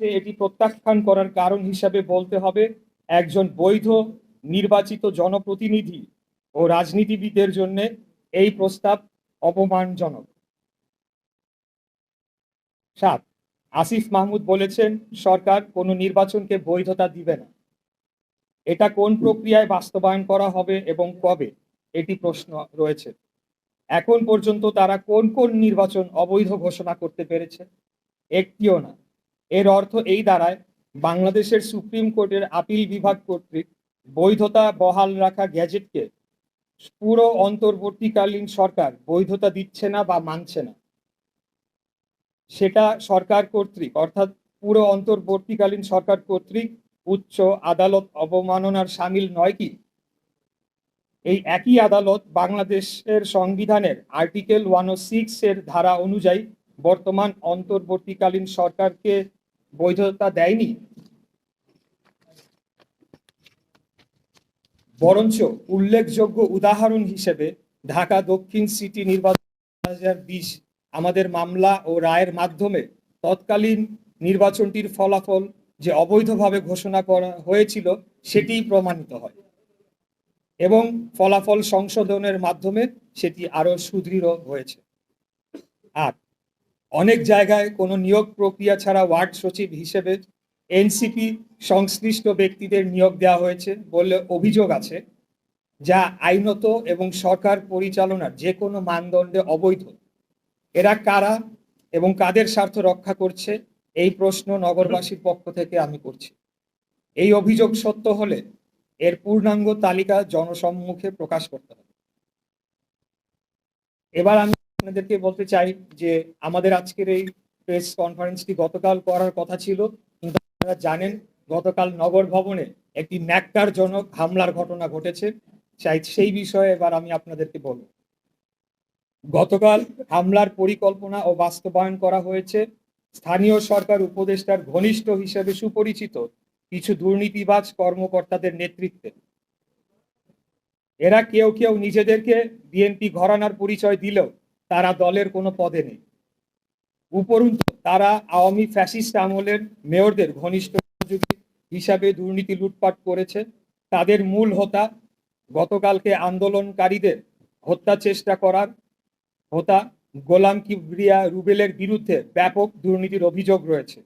ক্ষেত্রে এটি প্রত্যাখ্যান করার কারণ হিসাবে বলতে হবে, একজন বৈধ নির্বাচিত জনপ্রতিনিধি ও রাজনীতিবিদের জন্য এই প্রস্তাব অপমানজনক। সাত, আসিফ মাহমুদ বলেছেন, সরকার কোনো নির্বাচনকে বৈধতা দিবে না। এটা কোন প্রক্রিয়ায় বাস্তবায়ন করা হবে এবং কবে, এটি প্রশ্ন রয়েছে। এখন পর্যন্ত তারা কোন কোন নির্বাচন অবৈধ ঘোষণা করতে পেরেছে, একটিও না। এর অর্থ এই দাঁড়ায়, বাংলাদেশের সুপ্রিম কোর্টের আপিল বিভাগ কর্তৃক বৈধতা বহাল রাখা গ্যাজেটকে পুরো অন্তর্বর্তীকালীন সরকার বৈধতা দিচ্ছে না বা মানছে না। সেটা সরকার কর্তৃক, অর্থাৎ পুরো অন্তর্বর্তীকালীন সরকার কর্তৃক উচ্চ আদালত অবমাননার সামিল নয় কি? এই একই আদালত বাংলাদেশের সংবিধানের আর্টিকেল ওয়ানের ধারা অনুযায়ী বর্তমান অন্তর্বর্তীকালীন সরকারকে বৈধতা দেয়নি? বরঞ্চ উল্লেখযোগ্য উদাহরণ হিসেবে ঢাকা দক্ষিণ সিটি নির্বাচন আমাদের মামলা ও রায়ের মাধ্যমে তৎকালীন নির্বাচনটির ফলাফল যে অবৈধভাবে ঘোষণা করা হয়েছিল, সেটিই প্রমাণিত হয় এবং ফলাফল সংশোধনের মাধ্যমে সেটি আরও সুদৃঢ় হয়েছে। আর অনেক জায়গায় কোনো নিয়োগ প্রক্রিয়া ছাড়া ওয়ার্ড সচিব হিসেবে এনসিপি সংশ্লিষ্ট ব্যক্তিদের নিয়োগ দেওয়া হয়েছে বলে অভিযোগ আছে, যা আইনত এবং সরকার পরিচালনার যে কোনো মানদণ্ডে অবৈধ। এরা কারা এবং কাদের স্বার্থ রক্ষা করছে, এই প্রশ্ন নগরবাসীর পক্ষ থেকে আমি করছি। এই অভিযোগ সত্য হলে এর পূর্ণাঙ্গ তালিকা জনসম্মুখে প্রকাশ করতে হবে। এবার আমি আপনাদেরকে বলতে চাই যে আমাদের আজকের এই প্রেস কনফারেন্সটি গতকাল করার কথা ছিল, কিন্তু আপনারা জানেন গতকাল নগর ভবনে একটি ন্যাক্কারজনক হামলার ঘটনা ঘটেছে। চাই সেই বিষয়ে এবার আমি আপনাদেরকে বলব। গতকাল হামলার পরিকল্পনা ও বাস্তবায়ন করা হয়েছে। স্থানীয় সরকার উপদেষ্টার ঘনিষ্ঠ হিসেবে সুপরিচিত কিছু দুর্নীতিবাজ কর্মকর্তাদের নেতৃত্বে। এরা কেউ কেউ নিজেদেরকে বিএনপি ঘরানার পরিচয় দিলেও তারা দলের কোনো পদে নেই। উপরন্তু, তারা আওয়ামী ফ্যাসিস্ট আমলের মেয়রদের ঘনিষ্ঠ সহযোগী হিসাবে দুর্নীতি লুটপাট করেছে। তাদের মূল হোতা গতকালকে আন্দোলনকারীদের হত্যা চেষ্টা করার হোতা গোলাম কিবরিয়া রুবেলের বিরুদ্ধে ব্যাপক দুর্নীতির অভিযোগ রয়েছে।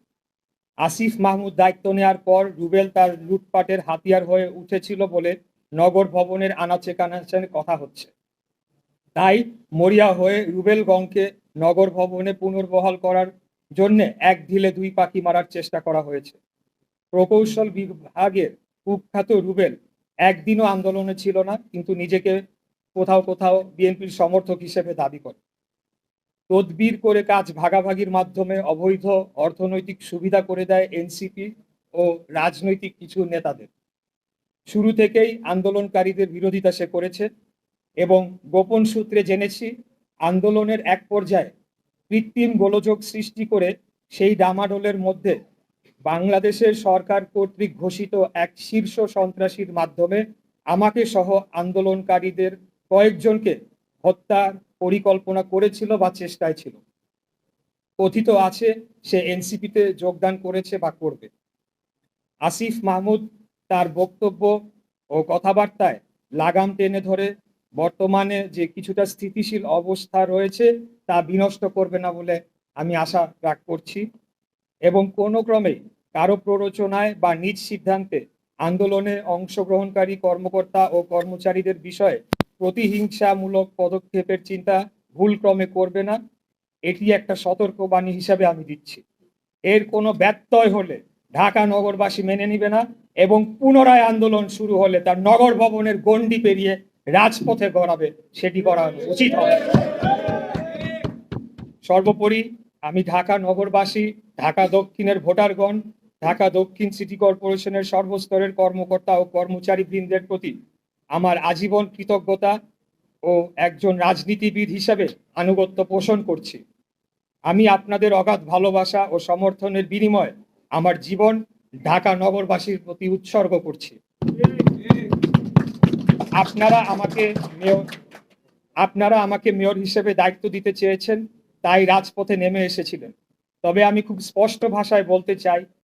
আসিফ মাহমুদ দায়িত্ব নেওয়ার পর রুবেল তার লুটপাটের হাতিয়ার হয়ে উঠেছিল বলে নগর ভবনের আনাচে কানাচে কথা হচ্ছে। তাই মরিয়া হয়ে রুবেল গংকে নগর ভবনে পুনর্বহাল করার জন্য এক ঢিলে দুই পাখি মারার চেষ্টা করা হয়েছে। প্রকৌশল বিভাগের কুখ্যাত রুবেল একদিনও আন্দোলনে ছিল না, কিন্তু নিজেকে কোথাও কোথাও বিএনপির সমর্থক হিসেবে দাবি করে। তদবির করে কাজ ভাগাভাগির মাধ্যমে অবৈধ অর্থনৈতিক সুবিধা করে দেয় এনসিপি ও রাজনৈতিক কিছু নেতাদের। শুরু থেকেই আন্দোলনকারীদের বিরোধিতা সে করেছে। এবং গোপন সূত্রে জেনেছি, আন্দোলনের এক পর্যায়ে কৃত্রিম গোলযোগ সৃষ্টি করে সেই ডামাডোলের মধ্যে বাংলাদেশের সরকার কর্তৃক ঘোষিত এক শীর্ষ সন্ত্রাসীর মাধ্যমে আমাকে সহ আন্দোলনকারীদের কয়েকজনকে হত্যার পরিকল্পনা করেছিল বা চেষ্টায় ছিল। কথিত আছে, সে এনসিপিতে যোগদান করেছে বা করবে। আসিফ মাহমুদ তার বক্তব্য ও কথাবার্তায় লাগাম টেনে ধরে বর্তমানে যে কিছুটা স্থিতিশীল অবস্থা রয়েছে, তা বিনষ্ট করবে না বলে আমি আশা রাখ করছি। এবং কোনো ক্রমেই কারও প্ররোচনায় বা নিজ সিদ্ধান্তে আন্দোলনে অংশগ্রহণকারী কর্মকর্তা ও কর্মচারীদের বিষয়ে প্রতিহিংসামূলক পদক্ষেপের চিন্তা ভুল ক্রমে করবে না, এটি একটা সতর্কবাণী হিসাবে আমি দিচ্ছি। এর কোনো ব্যত্যয় হলে ঢাকা নগরবাসী মেনে নিবে না এবং পুনরায় আন্দোলন শুরু হলে তার নগর ভবনের গণ্ডি পেরিয়ে রাজপথে গড়াবে, সেটি করা উচিত হবে। সর্বোপরি আমি ঢাকা নগরবাসী, ঢাকা দক্ষিণের ভোটারগণ, ঢাকা দক্ষিণ সিটি কর্পোরেশনের সর্বস্তরের কর্মকর্তা ও কর্মচারী বৃন্দের প্রতি আমার আজীবন কৃতজ্ঞতা ও একজন রাজনীতিবিদ হিসাবে আনুগত্য পোষণ করছি। আমি আপনাদের অগাধ ভালোবাসা ও সমর্থনের বিনিময়ে আমার জীবন ঢাকা নগরবাসীর প্রতি উৎসর্গ করছি। আপনারা আমাকে মেয়র, আপনারা আমাকে মেয়র হিসেবে দায়িত্ব দিতে চেয়েছেন, তাই রাজপথে নেমে এসেছিলেন। তবে আমি খুব স্পষ্ট ভাষায় বলতে চাই